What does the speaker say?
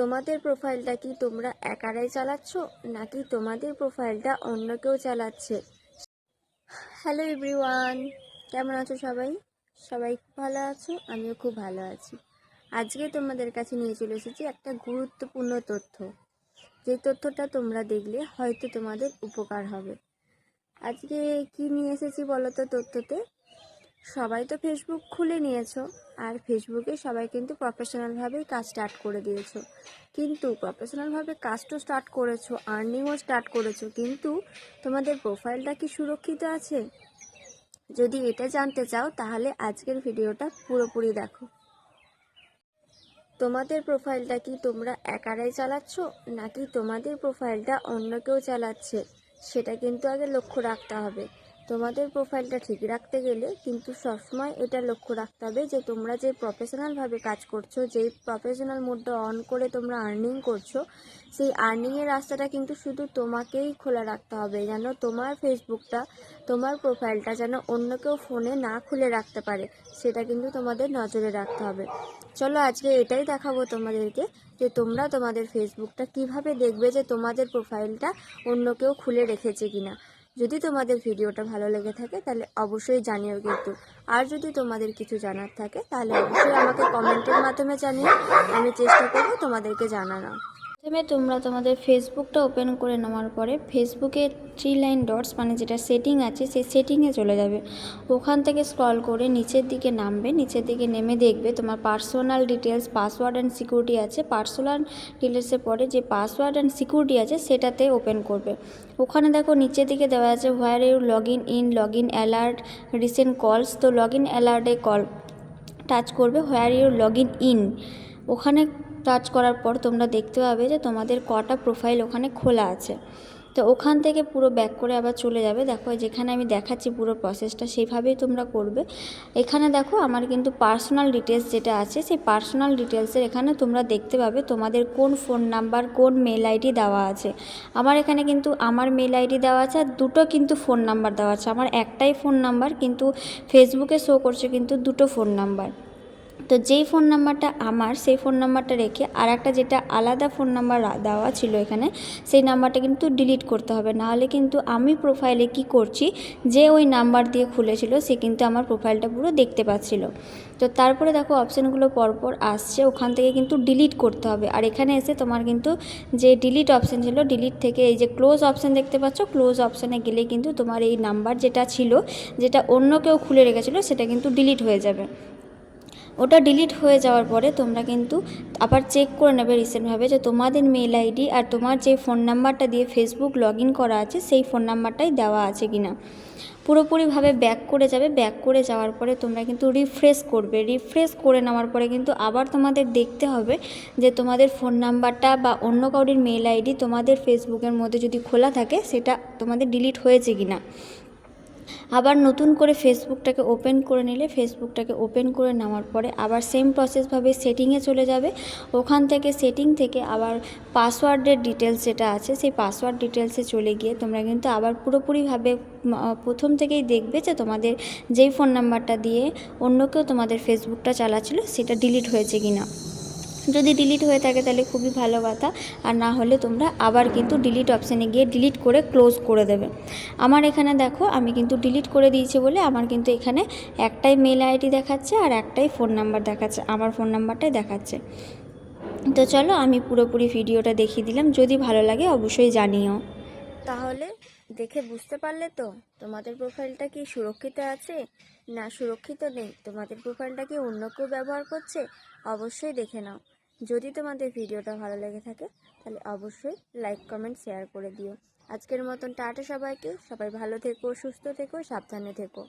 তোমাদের প্রোফাইলটা কি তোমরা একারাই চালাচ্ছ, নাকি তোমাদের প্রোফাইলটা অন্য কেউ চালাচ্ছে? হ্যালো এভরিওয়ান কেমন আছো সবাই? সবাই খুব ভালো আছো? আমিও খুব ভালো আছি। আজকে তোমাদের কাছে নিয়ে চলে এসেছি একটা গুরুত্বপূর্ণ তথ্য। যে তথ্যটা তোমরা দেখলে হয়তো তোমাদের উপকার হবে। আজকে কি নিয়ে এসেছি বলো তো তথ্যতে? সবাই তো ফেসবুক খুলে নিয়েছো। আর ফেসবুকে সবাই কিন্তু প্রফেশনালভাবেই কাজ স্টার্ট করে দিয়েছ। কিন্তু প্রফেশনালভাবে কাজ তো স্টার্ট করেছ আর্নিংও স্টার্ট করেছ, কিন্তু তোমাদের প্রোফাইলটা কি সুরক্ষিত আছে? যদি এটা জানতে চাও, তাহলে আজকের ভিডিওটা পুরোপুরি দেখো। তোমাদের প্রোফাইলটা কি তোমরা একারাই চালাচ্ছ, নাকি তোমাদের প্রোফাইলটা অন্য কেউ চালাচ্ছে? সেটা কিন্তু আগে লক্ষ্য রাখতে হবে। তোমাদের প্রোফাইলটা ঠিক রাখতে গেলে কিন্তু সবসময় এটা লক্ষ্য রাখতে হবে যে তোমরা যে প্রফেশনালভাবে কাজ করছ, যেই প্রফেশনাল মোডটা অন করে তোমরা আর্নিং করছ, সেই আর্নিংয়ের রাস্তাটা কিন্তু শুধু তোমাকেই খোলা রাখতে হবে, যেন তোমার ফেসবুকটা তোমার প্রোফাইলটা যেন অন্য কেউ ফোনে না খুলে রাখতে পারে, সেটা কিন্তু তোমাদের নজরে রাখতে হবে। চলো আজকে এটাই দেখাবো তোমাদেরকে যে তোমরা তোমাদের ফেসবুকটা কীভাবে দেখবে যে তোমাদের প্রোফাইলটা অন্য কেউ খুলে রেখেছে কিনা। যদি তোমাদের ভিডিওটা ভালো লেগে থাকে, তাহলে অবশ্যই জানিও কিন্তু। আর যদি তোমাদের কিছু জানার থাকে, তাহলে অবশ্যই আমাকে কমেন্টের মাধ্যমে জানিও। আমি চেষ্টা করব তোমাদেরকে জানানো প্রথমে তোমরা তোমাদের ফেসবুকটা ওপেন করে নেওয়ার পরে ফেসবুকে থ্রি লাইন ডটস মানে যেটা সেটিং আছে, সেই সেটিংয়ে চলে যাবে। ওখান থেকে স্ক্রল করে নিচের দিকে নামবে, নিচের দিকে নেমে দেখবে তোমার personal details password and security আছে। পার্সোনাল ডিটেলসের পরে যে পাসওয়ার্ড অ্যান্ড সিকিউরিটি আছে, সেটাতে ওপেন করবে। ওখানে দেখো নিচের দিকে দেওয়া আছে where you log in in log in alert recent calls তো লগ ইন অ্যালার্টে কল টাচ করবে where you log in in ওখানে টাচ করার পর তোমরা দেখতে পাবে যে তোমাদের কটা প্রোফাইল ওখানে খোলা আছে। তো ওখান থেকে পুরো ব্যাক করে আবার চলে যাবে। দেখো যেখানে আমি দেখাচ্ছি পুরো প্রসেসটা সেইভাবেই তোমরা করবে। এখানে দেখো, আমার কিন্তু পার্সোনাল ডিটেলস যেটা আছে, সেই পার্সোনাল ডিটেলসের এখানে তোমরা দেখতে পাবে তোমাদের কোন ফোন নাম্বার কোন মেল আইডি দেওয়া আছে। আমার এখানে কিন্তু আমার মেল আইডি দেওয়া আছে আর দুটো কিন্তু ফোন নাম্বার দেওয়া আছে। আমার একটাই ফোন নাম্বার কিন্তু ফেসবুকে শো করছে কিন্তু দুটো ফোন নাম্বার তো যেই ফোন নাম্বারটা আমার, সেই ফোন নাম্বারটা রেখে আর একটা যেটা আলাদা ফোন নাম্বার দেওয়া ছিল এখানে, সেই নাম্বারটা কিন্তু ডিলিট করতে হবে। নাহলে কিন্তু আমি প্রোফাইলে কি করছি, যে ওই নাম্বার দিয়ে খুলেছিল, সে কিন্তু আমার প্রোফাইলটা পুরো দেখতে পাচ্ছিল। তো তারপরে দেখো অপশানগুলো পরপর আসছে, ওখান থেকে কিন্তু ডিলিট করতে হবে। আর এখানে এসে তোমার কিন্তু যে ডিলিট অপশান ছিল ডিলিট থেকে এই যে ক্লোজ অপশান দেখতে পাচ্ছ ক্লোজ অপশানে গেলে কিন্তু তোমার এই নাম্বার যেটা ছিল, যেটা অন্য কেউ খুলে রেখেছিলো, সেটা কিন্তু ডিলিট হয়ে যাবে। ওটা ডিলিট হয়ে যাওয়ার পরে তোমরা কিন্তু আবার চেক করে নেবে রিসেন্টভাবে যে তোমাদের মেল আইডি আর তোমার যে ফোন নাম্বারটা দিয়ে ফেসবুক লগ করা আছে, সেই ফোন নাম্বারটাই দেওয়া আছে কি না পুরোপুরিভাবে ব্যাক করে যাবে। ব্যাক করে যাওয়ার পরে তোমরা কিন্তু রিফ্রেশ করবে। রিফ্রেশ করে নেওয়ার পরে কিন্তু আবার তোমাদের দেখতে হবে যে তোমাদের ফোন নাম্বারটা বা অন্য কাউরির মেল আইডি তোমাদের ফেসবুকের মধ্যে যদি খোলা থাকে, সেটা তোমাদের ডিলিট হয়েছে কি না আবার নতুন করে ফেসবুকটাকে ওপেন করে নিলে ফেসবুকটাকে ওপেন করে নেওয়ার পরে আবার সেম প্রসেসভাবে সেটিংয়ে চলে যাবে। ওখান থেকে সেটিং থেকে আবার পাসওয়ার্ডের ডিটেলস যেটা আছে, সেই পাসওয়ার্ড ডিটেলসে চলে গিয়ে তোমরা কিন্তু আবার পুরোপুরিভাবে প্রথম থেকেই দেখবে যে তোমাদের যেই ফোন নাম্বারটা দিয়ে অন্য কেউ তোমাদের ফেসবুকটা চালাচ্ছিল, সেটা ডিলিট হয়েছে কি না যদি ডিলিট হয়ে থাকে তাহলে খুবই ভালো কথা। আর না হলে তোমরা আবার কিন্তু ডিলিট অপশানে গিয়ে ডিলিট করে ক্লোজ করে দেবে। আমার এখানে দেখো, আমি কিন্তু ডিলিট করে দিয়েছি বলে আমার কিন্তু এখানে একটাই মেল আইডি দেখাচ্ছে আর একটাই ফোন নাম্বার দেখাচ্ছে, আমার ফোন নাম্বারটাই দেখাচ্ছে। তো চলো আমি পুরোপুরি ভিডিওটা দেখিয়ে দিলাম, যদি ভালো লাগে অবশ্যই জানিও। তাহলে দেখে বুঝতে পারলে তো তোমাদের প্রোফাইলটা কি সুরক্ষিত আছে? না সুরক্ষিত নেই, তোমাদের প্রোফাইলটা কি অন্য কেউ ব্যবহার করছে? অবশ্যই দেখে নাও। যদি তোমাদের ভিডিওটা ভালো লেগে থাকে, তাহলে অবশ্যই লাইক কমেন্ট শেয়ার করে দিও। আজকের মতন টাটা সবাইকে। সবাই ভালো থেকো সুস্থ থেকো সাবধানে থেকো।